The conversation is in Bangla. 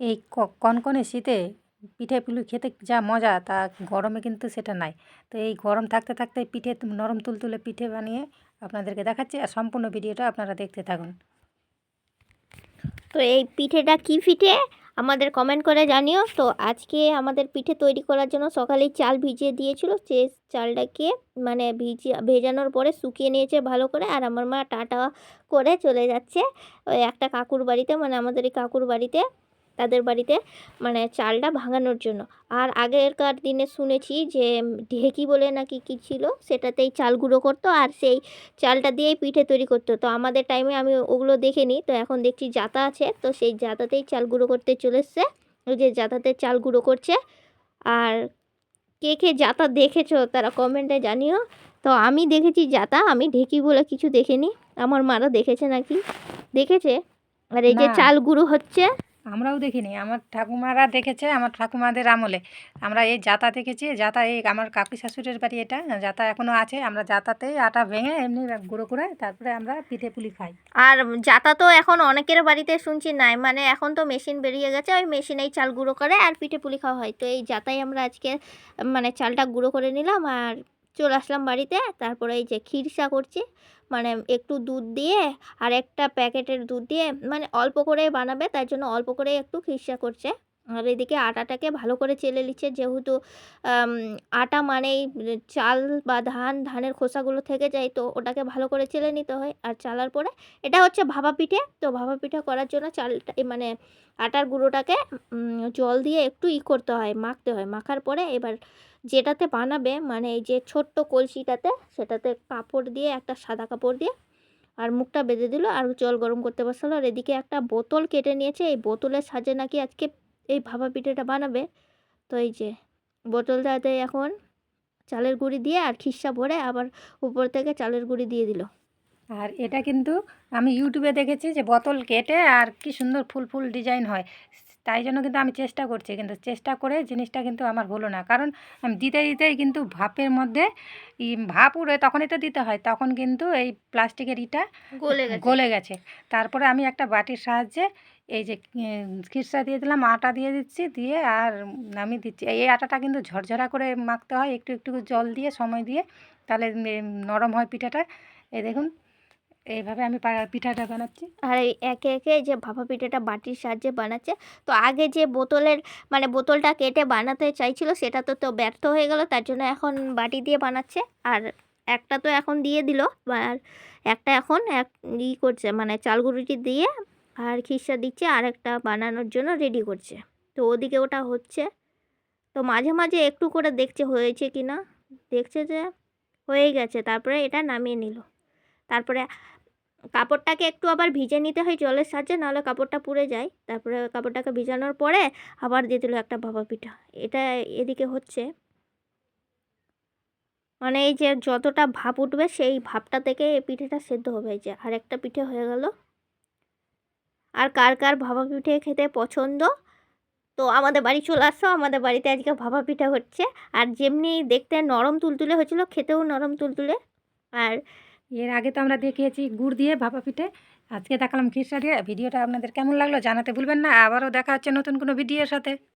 এই কনকনে শীতে পিঠে পুলি খেতে যা মজা, তা গরমে কিন্তু সেটা নাই। তো এই গরম থাকতে থাকতে পিঠে নরম তুলতুলে পিঠে বানিয়ে আপনাদেরকে দেখাচ্ছি আর সম্পূর্ণ ভিডিওটা আপনারা দেখতে থাকুন। তো এই পিঠেটা কি পিঠে? আমাদের কমেন্ট করে জানিও। তো আজকে আমাদের পিঠে তৈরি করার জন্য সকালেই চাল ভিজিয়ে দিয়েছিল। সে চালটাকে মানে ভিজিয়ে ভেজানোর পরে শুকিয়ে নিয়েছে ভালো করে। আর আমার মা টাটা করে চলে যাচ্ছে। ওই একটা কাকুর বাড়িতে মানে আমাদের এই কাকুর বাড়িতে। তাদের বাড়িতে মানে চালটা ভাঙানোর জন্য। আর আগেরকার দিনে শুনেছি যে ঢেকি বলে নাকি কী ছিল সেটাতেই চাল গুঁড়ো করতো আর সেই চালটা দিয়েই পিঠে তৈরি করতো। তো আমাদের টাইমে আমি ওগুলো দেখিনি তো এখন দেখছি জাতা আছে তো সেই জাতাতেই চাল গুঁড়ো করতে চলে এসছে। ওই যে জাতাতে চাল গুঁড়ো করছে। আর কে কে জাতা দেখেছ তারা কমেন্টে জানিও। তো আমি দেখেছি জাতা আমি ঢেকি বলে কিছু দেখিনি। আমার মারা দেখেছে নাকি? দেখেছে? আর এই যে চাল গুঁড়ো হচ্ছে আমরাও দেখিনি। আমার ঠাকুমারা দেখেছে আমার ঠাকুমাদের আমলে। আমরা এই জাতা দেখেছি জাতা এই আমার কাকু শাশুড়ির বাড়ি এটা। জাতা এখনও আছে, আমরা জাতাতেই আটা ভেঙে এমনি গুঁড়ো করে তারপরে আমরা পিঠে পুলি খাই। আর জাতা তো এখন অনেকের বাড়িতে শুনছি নাই মানে এখন তো মেশিন বেরিয়ে গেছে, ওই মেশিনেই চাল গুঁড়ো করে আর পিঠে পুলি খাওয়া হয়। তো এই জাতাই আমরা আজকে মানে চালটা গুঁড়ো করে নিলাম আর চলে আসলাম বাড়িতে। তারপরে এই যে খিরসা করছি মানে একটু দুধ দিয়ে আর একটা প্যাকেটের দুধ দিয়ে মানে অল্প করে বানাবে, তাই জন্য অল্প করে একটু খিরসা করছে। আর এদিকে আটাটাকে ভালো করে চেলে নিচ্ছে। যেহেতু আটা মানেই চাল বা ধান, ধানের খোসাগুলো থেকে যায়, তো ওটাকে ভালো করে চেলে নিতে হয়। আর চালার পরে এটা হচ্ছে ভাপা পিঠে। তো ভাপা পিঠে করার জন্য চালটা মানে আটার গুঁড়োটাকে জল দিয়ে একটু ই করতে হয়, মাখতে হয়। মাখার পরে এবার যেটাতে বানাবে মানে এই যে ছোট্ট কলসিটাতে, সেটাতে কাপড় দিয়ে একটা সাদা কাপড় দিয়ে, আর মুখটা বেঁধে দিল। আর জল গরম করতে বসালো। আর এদিকে একটা বোতল কেটে নিয়েছে। এই বোতলের সাজে নাকি আজকে এই ভাপা পিঠেটা বানাবে। তো এই যে বোতলটাতে এখন চালের গুঁড়ি দিয়ে আর খিসা ভরে আবার উপর থেকে চালের গুঁড়ি দিয়ে দিল। আর এটা কিন্তু আমি ইউটিউবে দেখেছি যে বোতল কেটে আর কি সুন্দর ফুল ফুল ডিজাইন হয়। তাই জন্য কিন্তু আমি চেষ্টা করছি কিন্তু চেষ্টা করে জিনিসটা কিন্তু আমার হলো না। কারণ আমি দিতে দিতেই কিন্তু ভাপের মধ্যে ই ভাপ উড়ে তখনই তো দিতে হয় তখন কিন্তু এই প্লাস্টিকের ইটা গলে গলে গেছে। তারপরে আমি একটা বাটির সাহায্যে এই যে খিরসা দিয়ে দিলাম, আটা দিয়ে দিচ্ছি, দিয়ে আর আমি দিচ্ছি। এই আটাটা কিন্তু ঝরঝরা করে মাখতে হয়, একটু একটু জল দিয়ে, সময় দিয়ে। তাহলে নরম হয় পিঠাটা। এই দেখুন, এইভাবে আমি পিঠাটা বানাচ্ছি। আর এই একে একে যে ভাপা পিঠাটা বাটির সাহায্যে বানাচ্ছে, তো আগে যে বোতলের মানে বোতলটা কেটে বানাতে চাইছিল, সেটা তো তো ব্যর্থ হয়ে গেল, তার জন্য এখন বাটি দিয়ে বানাচ্ছে। আর একটা তো এখন দিয়ে দিল আর একটা এখন এক, ই করছে মানে চালগুড়িটি দিয়ে আর খিসা দিচ্ছে আর একটা বানানোর জন্য রেডি করছে। তো ওদিকে ওটা হচ্ছে। তো মাঝে মাঝে একটু করে দেখছে হয়েছে কি না। দেখছে যে হয়ে গেছে, তারপরে এটা নামিয়ে নিল। তারপরে কাপড়টাকে একটু আবার ভিজে নিতে হয় জলের সাহায্যে, নাহলে কাপড়টা পুড়ে যায়। তারপরে কাপড়টাকে ভিজানোর পরে আবার দিয়ে দিল একটা ভাপা পিঠা। এটা এদিকে হচ্ছে। মানে এই যে যতটা ভাপ উঠবে, সেই ভাপটা থেকে এই পিঠেটা সেদ্ধ হবে। যে আর একটা পিঠে হয়ে গেল। আর কার কার ভাপা পিঠে খেতে পছন্দ? তো আমাদের বাড়ি চলে আসো, আমাদের বাড়িতে আজকে ভাপা পিঠা হচ্ছে। আর যেমনি দেখতে নরম তুলতুলে হয়েছিল, খেতেও নরম তুলতুলে। আর এর আগে তো আমরা দেখিয়েছি গুড় দিয়ে ভাপা পিঠে। আজকে দেখালাম খিরসা দিয়ে। ভিডিওটা আপনাদের কেমন লাগল জানাতে ভুলবেন না। আবারও দেখা হচ্ছে নতুন কোনো ভিডিওর সাথে।